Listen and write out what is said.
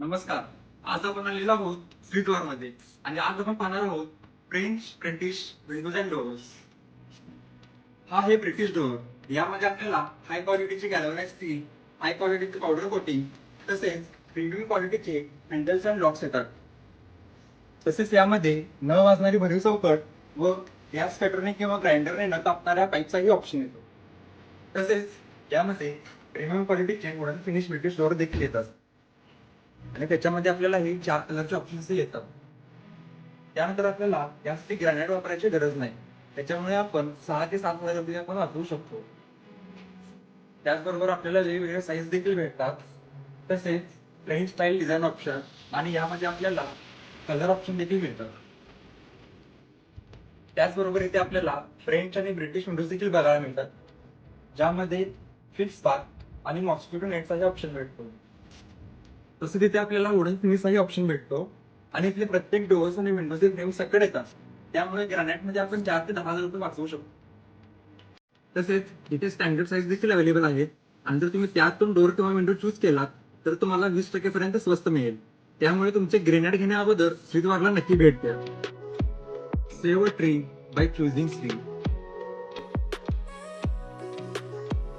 नमस्कार. आज आपण आलेलो आहोत स्वीटवर मध्ये. आणि आज आपण पाहणार आहोत French British windows and doors हा आहे ब्रिटिश डोअर यामध्ये आपल्याला हाय क्वालिटीची गॅलोनाइज स्टील हाय क्वालिटीचे पावडर कोटिंग तसेच प्रीमियम क्वालिटीचे हँडल्स अँड लॉक्स येतात. तसेच यामध्ये न वाजणारी भरीव चौकट व गॅस कटरने किंवा ग्राइंडरने न कापणाऱ्या पाईपचाही ऑप्शन येतो. तसेच यामध्ये प्रीमियम क्वालिटीचे वुडन फिनिश ब्रिटिश डोअर देखील येतात. आणि त्याच्यामध्ये आपल्याला हे चार कलरचे ऑप्शन्स येतात. त्यानंतर आपल्याला यासाठी ग्रॅनाइट वापरायची गरज नाही. त्याच्यामुळे आपण सहा ते सात हजार रुपये आपण वाचवू शकतो. त्याचबरोबर आपल्याला वेगवेगळे साईज देखील भेटतात तसेच प्लेन स्टाईल डिझाईन ऑप्शन आणि यामध्ये आपल्याला कलर ऑप्शन देखील मिळतात त्याचबरोबर इथे आपल्याला फ्रेंच आणि ब्रिटिश विंडोज देखील बघायला मिळतात ज्यामध्ये फिक्स पार्क आणि मॉस्किटो नेटचा ऑप्शन भेटतो. तसं तिथे आपल्याला वुडन फिनिशचाही ऑप्शन भेटतो. आणि इथले प्रत्येक डोअर्स आणि विंडोचे फ्रेम सकट येतात. त्यामुळे ग्रॅनाइटमध्ये आपण चार ते दहा हजार रुपये वाचवू शकतो. तसेच इथे स्टँडर्ड साईज देखील अवेलेबल आहेत आणि जर तुम्ही त्यातून डोअर किंवा विंडो चूज केलात तर तुम्हाला वीस टक्केपर्यंत स्वस्त मिळेल. त्यामुळे तुमचे ग्रेनाइट घेण्या अगोदर स्वीटवारला नक्की भेट द्या. Save tree by choosing स्ट्री